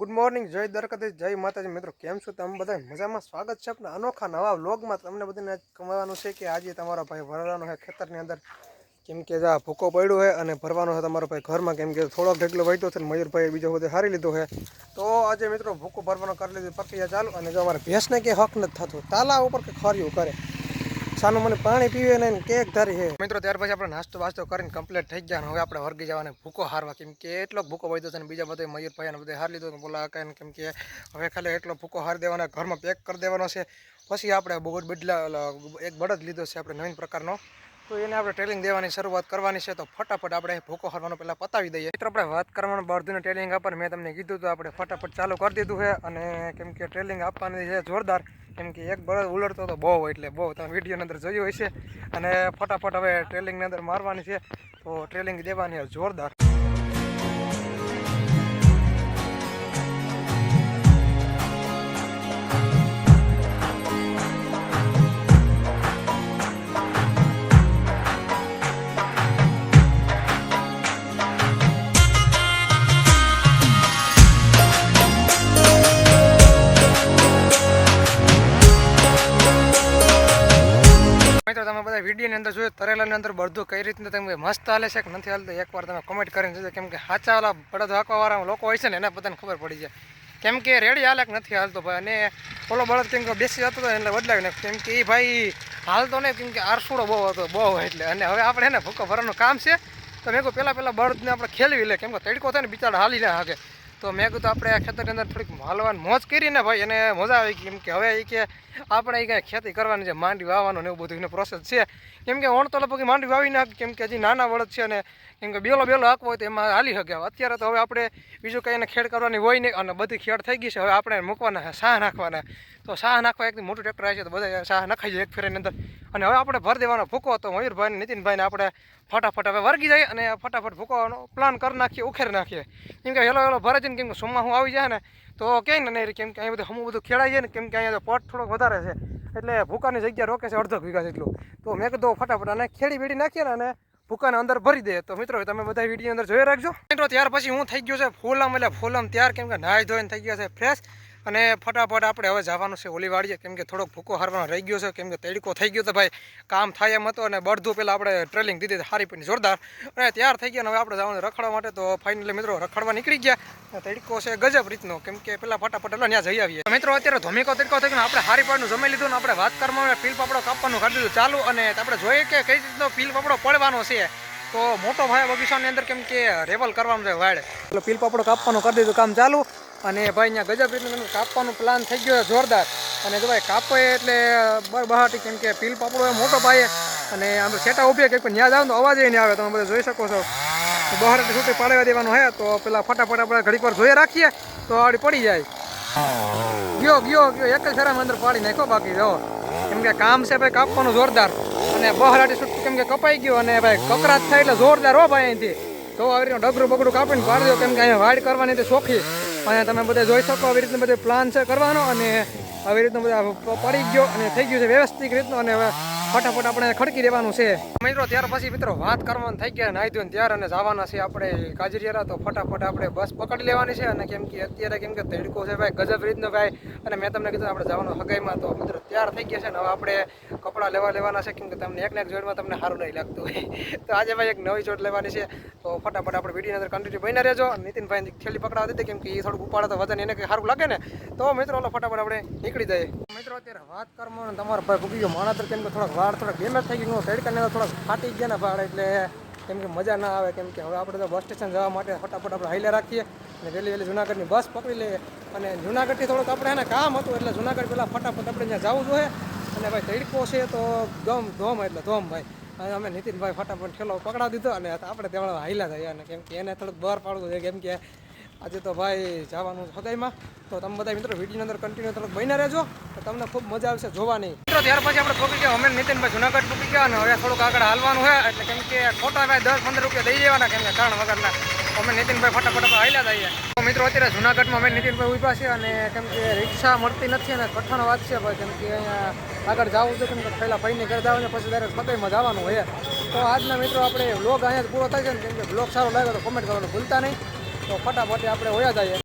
Good morning, જય દરકતી જય માતાજી. મિત્રો, કેમ છો તમે બધા? મજામાં? સ્વાગત છે આપણા અનોખા નવા વ્લોગમાં. તમને બધાને કમાવાનું છે કે આજે તમારો ભાઈ ભરવાનો છે ખેતરની અંદર. કેમ કે આ ભૂકો પડ્યો છે અને ભરવાનો છે તમારો ભાઈ ઘરમાં. કેમ કે થોડોક ઢેકલો વહેતો છે મયુરભાઈ બીજો બધે હારી લીધો છે. તો આજે મિત્રો ભૂકો ભરવાનો કરી લીધો પ્રક્રિયા ચાલુ. અને જો અમારે ભેંસને કે હક નથી થતું, તાલા ઉપર કે ખર્યું કરે. સાનું મને પાણી પીવે ને કેક ધારી છે. મિત્રો, ત્યાર પછી આપણે નાસ્તો વાસ્તો કરીને કમ્પ્લીટ થઈ ગયા હવે આપણે વર્ગી જવાને ભૂકો હારવા. કેમ કે એટલો ભૂકો વધ્યો છે બીજા બધા મયુરભાઈને બધા હાર લીધો બોલા કાંઈ કેમ કે હવે ખાલી એટલો ભૂકો હાર દેવાનો, ઘરમાં પેક કરી દેવાનો છે. પછી આપણે બહુ બદલા એક બળદ લીધો છે, આપણે નવીન પ્રકારનો. તો એને આપણે ટ્રેલિંગ દેવાની શરૂઆત કરવાની છે. તો ફટાફટ આપણે ભૂકો હારવાનો પહેલાં પતાવી દઈએ. મિત્રો, આપણે વાત કરવાનું બળદુને ટ્રેલિંગ આપણને મેં તમને કીધું તો આપણે ફટાફટ ચાલુ કરી દીધું છે અને કેમ કે ટ્રેલિંગ આપવાની છે જોરદાર. કેમ કે એક બળદ ઉલડતો તો બહુ એટલે બહુ તમે વિડીયોની અંદર જોયું હશે. અને ફટાફટ હવે ટ્રેલિંગની અંદર મારવાની છે. તો ટ્રેલિંગ દેવાની જોરદાર. વિડીયોની અંદર જોયું, તરેલાની અંદર બધું કઈ રીતના તમે મસ્ત હાલે છે કે નથી હાલતું, એકવાર તમે કોમેન્ટ કરીને જોજો. કેમ કે સાચા વાળા બળદ હાંકવાવાળા લોકો હોય છે ને, એને બધાને ખબર પડી જાય. કેમ કે રેડી હાલે નથી હાલતો ભાઈ? અને ઓલો બળદ કેમ કે બેસી જતો હતો એટલે બદલાવી નાખ કેમ કે એ ભાઈ હાલતો નહીં, કેમ કે આરસુડો બહુ હતો, બહુ એટલે. અને હવે આપણે એને ભૂકો ભરવાનું કામ છે, તો મેં કહું પહેલાં પહેલાં બળદને આપણે ખેલવી લે. કેમ કે તડકો થાય ને, બિચારા હાલી ના હાકે. તો મેં કીધું આપણે આ ખેતરની અંદર થોડીક હાલવાની મોજ કરીને ભાઈ એને મજા આવી કેમ કે હવે એ કે આપણે એ કાંઈ ખેતી કરવાની છે, માંડી વાવવાનું ને એવું બધું પ્રોસેસ છે. કેમ કે ઓણ તો લગભગ માંડી વાવી નાખ, કેમ કે હજી નાના વળદ છે ને કેમ કે બેલો બેલો હાંકવો હોય તો એમાં હાલી શકે. અત્યારે તો હવે આપણે બીજું કંઈ એને ખેડ કરવાની હોય નહીં અને બધી ખેડ થઈ ગઈ છે. હવે આપણે મૂકવાના શાહ નાખવાના. તો શાહ નાખવા એકદમ મોટું ટ્રેક્ટર આવે છે તો બધા શાહ નખાઈ જાય એક ફેરની અંદર. અને હવે આપણે ભર દેવાનો ભૂકો તો મયુરભાઈ નીતિનભાઈને આપણે ફટાફટ હવે વર્ગી જાય અને ફટાફટ ભૂકવાનો પ્લાન કરી નાખીએ ઉખેરી નાખીએ. કેમ કે હેલો હેલો, ભરે છે ને કેમ કે સોમમાં હું આવી જાય ને, તો ક્યાંય ને નહીં કેમ કે અહીંયા બધું હમું બધું ખેડાઈ જાય ને, કેમ કે અહીંયા પટ થોડોક વધારે છે. એટલે ભૂકાની જગ્યા રોકે છે અડધો વીઘા જેટલું. તો મેં કીધું ફટાફટ અને ખેડી બેડી નાખીએ ને અને ભૂકાને અંદર ભરી દે તો મિત્રો તમે બધા વીડિયો અંદર જોઈ રાખજો. મિત્રો, ત્યાર પછી હું થઈ ગયો છે ફોલમ, એટલે ફોલમ ત્યાર, કેમ કે નાહી ધોઈને થઈ ગયા છે ફ્રેશ અને ફટાફટ આપણે હવે જવાનું છે ઓલી વાળીએ કેમ કે થોડોક ભૂકો હારવાનો રહી ગયો છે. કેમ કે તડકો થઈ ગયો તો ભાઈ કામ થાય એમ હતો અને બળધું પહેલાં આપણે ટ્રેલિંગ દીધી હારી પીની જોરદાર. અને તૈયાર થઈ ગયા અને હવે આપણે જવાનું રખડવા માટે. તો ફાઇનલી મિત્રો રખડવા નીકળી ગયા. તડકો છે ગજબ રીતનો. કેમ કે પહેલાં ફટાફટ એટલે ત્યાં જઈ આવીએ. મિત્રો અત્યારે ધોમીકો તડકો થઈ ગયો આપણે હારી પાડનું જમી લીધું ને આપણે વાત કરવામાં પીલ પાપડો કાપવાનું કરી દીધું. ચાલુ અને આપણે જોઈએ કે કઈ રીતનો પીલ પાપડો પડવાનો છે. તો મોટો ભાઈ બગીચાની અંદર કેમ કે રેવલ કરવાનું છે વાડ. એટલે પીલપાપડો કાપવાનું કરી દીધું કામ ચાલુ. અને ભાઈ અહીંયા ગજબ કાપવાનું પ્લાન થઈ ગયો જોરદાર. અને જો ભાઈ કાપો એટલે બહાટી કેમ કે પીલપાપડો એ મોટો ભાઈ અને આમ સેટા ઊભી કંઈક પણ ત્યાં જાવ તો અવાજ નહીં આવે, તમે બધા જોઈ શકો છો. બહાર બહાર છૂટી પાડવા દેવાનું હે, તો પેલા ફટાફટ આપણે ઘડીક વાર જોઈએ રાખીએ, તો આડી પડી જાય. ગયો ગયો ગયો, એક જ ફેરામાં અંદર પાડી નાખ્યો બાકી, જો. કેમ કે કામ છે ભાઈ કાપવાનું જોરદાર. અને બહરાટી છૂટું કેમ કે કપાઈ ગયું અને ભાઈ કકરાટ થાય એટલે જોરદાર હો ભાઈ અહીંથી. તો આવી રીતનું ડગરું બગડું કાપીને પાડી કેમ કે અહીંયા વાડ કરવાની તે શોખી. અને તમે બધા જોઈ શકો આવી રીતનું બધું પ્લાન છે કરવાનો અને આવી રીતનું બધા પડી ગયો અને થઈ ગયું છે વ્યવસ્થિત રીતનું અને ફટાફટ આપણે ખડકી દેવાનું છે. મિત્રો, ત્યાર પછી મિત્રો વાત કરવાનું થઈ ગયા, નાહી ધોઈને ત્યાર અને જવાના છે આપણે કાજરિયારા તો ફટાફટ આપણે બસ પકડી લેવાની છે અને કેમ કે અત્યારે કેમ કે તડકો છે ભાઈ, ગજબ રીતનો ભાઈ. અને મેં તમને કીધું આપણે જવાનું હગાઈમાં. તો મિત્રો, તૈયાર થઈ ગયા છે ને હવે આપણે કપડાં લેવા લેવાના છે. કેમ કે તમને એક ને એક જોડમાં તમને સારું નહીં લાગતું હોય. તો આજે ભાઈ એક નવી જોડ લેવાની છે. તો ફટાફટ આપણે વીડિયો અંદર કન્ટિન્યુ બની રહેજો. નીતિનભાઈ થેલી પકડાવી દીધી. કેમ કે એ થોડુંક ઉપાડે તો વજન એને કંઈ સારું લાગે ને. તો મિત્રો ફટાફટ આપણે નીકળી જઈએ. મિત્રો, અત્યારે વાત કરવાનું ને તમારો ભાઈ ભૂગી ગયો માણસ કેમ કે થોડાક વાળ થોડાક ડેમેજ થઈ ગયું તડકાને થોડાક ફાટી ગયા ને વાળ, એટલે કેમ કે મજા ના આવે, કેમ કે હવે આપણે તો બસ સ્ટેશન જવા માટે ફટાફટ આપણે હાઈલે રાખીએ અને વહેલી વહેલી જુનાગઢની બસ પકડી લઈએ. અને જુનાગઢથી થોડુંક આપણે એને કામ હતું, એટલે જુનાગઢ પહેલાં ફટાફટ આપણે ત્યાં જવું જોઈએ. અને ભાઈ તડકો છે તો ગમ ધોમ એટલે ધોમ ભાઈ. અને અમે નીતિનભાઈ ફટાફટ ઠેલો પકડાવી દીધો અને આપણે તેમાં હાઈલા થયા. અને કેમ કે એને થોડુંક બહાર પાડવું છે કેમ કે આજે તો ભાઈ જવાનું હૃદયમાં. તો તમે બધા મિત્રો વીડિયો અંદર કન્ટિન્યુ તરફ બન્યા રહેજો. તો તમને ખૂબ મજા આવશે જોવાની. મિત્રો, ત્યાર પછી આપણે થોકી ગયા. અમે નીતિનભાઈ જુનાગઢ પહોંચી ગયા અને હવે થોડુંક આગળ હાલવાનું છે. એટલે કેમ કે ખોટા ભાઈ દસ પંદર રૂપિયા દઈ દેવાના કેમ કે કારણ વગરના. અમે નીતિનભાઈ ફટાફટ હાલ્યા જઈએ. તો મિત્રો, અત્યારે જુનાગઢમાં અમે નીતિનભાઈ ઊભા છે અને કેમ કે રિક્ષા મળતી નથી અને કઠણ વાત છે ભાઈ. કેમ કે અહીંયા આગળ જવું છે કેમ કે પહેલાં ભાઈને ઘરે જવાનું પછી ડાયરેક્ટ સગાઈમાં જવાનું હોય તો આજના મિત્રો, આપણે બ્લોગ અહીંયા જ પૂરો થાય છે કેમ કે બ્લોગ સારો લાગે તો કોમેન્ટ કરવાનું ભૂલતા નહીં. તો ફટાફટ આપણે હોયા જઈએ.